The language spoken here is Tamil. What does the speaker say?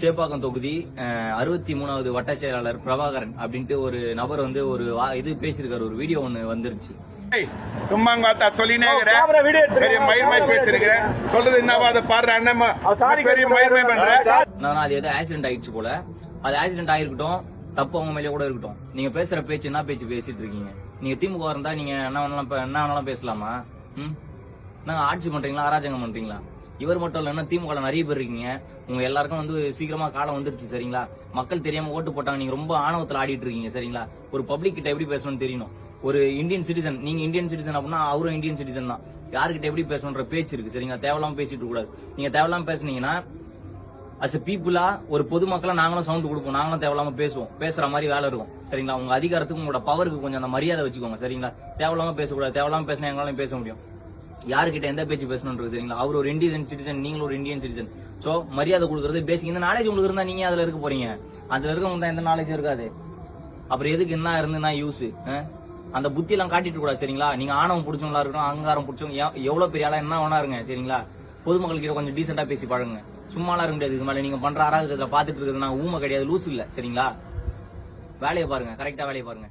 சேப்பாக்கம் தொகுதி அறுபத்தி மூணாவது வட்ட செயலாளர் பிரபாகரன் அப்படின்ட்டு ஒரு நபர் வந்து ஒரு இது பேசியிருக்காரு. ஒரு வீடியோ ஒன்னு வந்துருச்சு. ஏய், சும்மா பார்த்தா சொல்லினே இருக்கிற கேமரா வீடியோ எடுத்துருங்க. பெரிய மயிர்மை பேசிருக்கிற சொல்றது என்னவா? அதை பாடுற அண்ணன் அவர் சாரி பெரிய மயிர்மை பண்ற? நான் அது ஏதோ ஆக்சிடென்ட் ஆயிடுச்சு போல. அது ஆக்சிடென்ட் ஆயிருக்கட்டும் தப்பு அவங்க மேலே கூட இருக்கட்டும். நீங்க பேசுற பேச்சு என்ன பேச்சு பேசிட்டு இருக்கீங்க? நீங்க திமுக இருந்தா நீங்க என்ன வேணாலும் என்ன வேணாலும் பேசலாமா? ம்? நாங்க ஆட்சி பண்றீங்களா அராஜகம் பண்றீங்களா? இவர் மட்டும் இல்லைன்னா திமுக நிறைய பேர் இருக்கீங்க. உங்க எல்லாருக்கும் வந்து சீக்கிரமா காலம் வந்துருச்சு சரிங்களா? மக்கள் தெரியாம ஓட்டு போட்டாங்க. நீங்க ரொம்ப ஆணவத்துல ஆடிட்டு இருக்கீங்க சரிங்களா? ஒரு பப்ளிக் கிட்ட எப்படி பேசணும்னு தெரியணும். ஒரு இந்தியன் சிட்டிசன் நீங்க இந்தியன் சிட்டிசன் அப்படின்னா அவரும் இந்தியன் சிட்டிசன் தான். யாருக்கிட்ட எப்படி பேசணுன்ற பேச்சு இருக்கு சரிங்களா? தேவையில்லாம பேசிட்டு கூடாது நீங்க தேவையில்லாம பேசுனீங்கன்னா அஸ் பீப்புளா ஒரு பொதுமக்களா நாங்களும் சவுண்ட் கொடுப்போம். நாங்களும் தேவையில்லாம பேசுவோம். பேசுற மாதிரி வேலை இருக்கும் சரிங்களா? உங்க அதிகாரத்துக்கு உங்களோட பவருக்கு கொஞ்சம் அந்த மரியாதை வச்சுக்கோங்க சரிங்களா? தேவையில்லாம பேசக்கூடாது. தேவையில்லாம பேசினா எங்களாலையும் பேச முடியும். யாருக்கிட்ட எந்த பேச்சு பேசணும்ன்றது சரிங்களா அவர் ஒரு இந்தியன் சிட்டிசன் நீங்களும் ஒரு இந்தியன் சிட்டிசன் ஸோ மரியாதை கொடுக்குறது பேசிக் இந்த நாலேஜ் உங்களுக்கு இருந்தால் நீங்கள் அதில் இருக்க போறீங்க. அதில் இருக்கவங்க தான் எந்த நாலேஜும் இருக்காது. அப்புறம் எதுக்கு என்ன இருந்ததுன்னா யூஸ் அந்த புத்தியெல்லாம் காட்டிட்டு கூடாது சரிங்களா? நீங்கள் ஆணவம் பிடிச்சவங்களா இருக்கணும் அகங்காரம் பிடிச்சவங்க எவ்வளோ பெரிய ஆளாக என்ன வேணா இருங்க சரிங்களா? பொதுமக்கள் கிட்ட கொஞ்சம் டீசெண்டாக பேசி பழகுங்க. சும்மாலாம் இருக்க முடியாது. இது மேலே நீங்கள் பண்ணுற அராஜகத்துல பார்த்துட்டு இருக்கிறது நான் ஊமை கிடையாது லூஸ் இல்லை சரிங்களா? வேலையை பாருங்க கரெக்டாக வேலையை பாருங்க.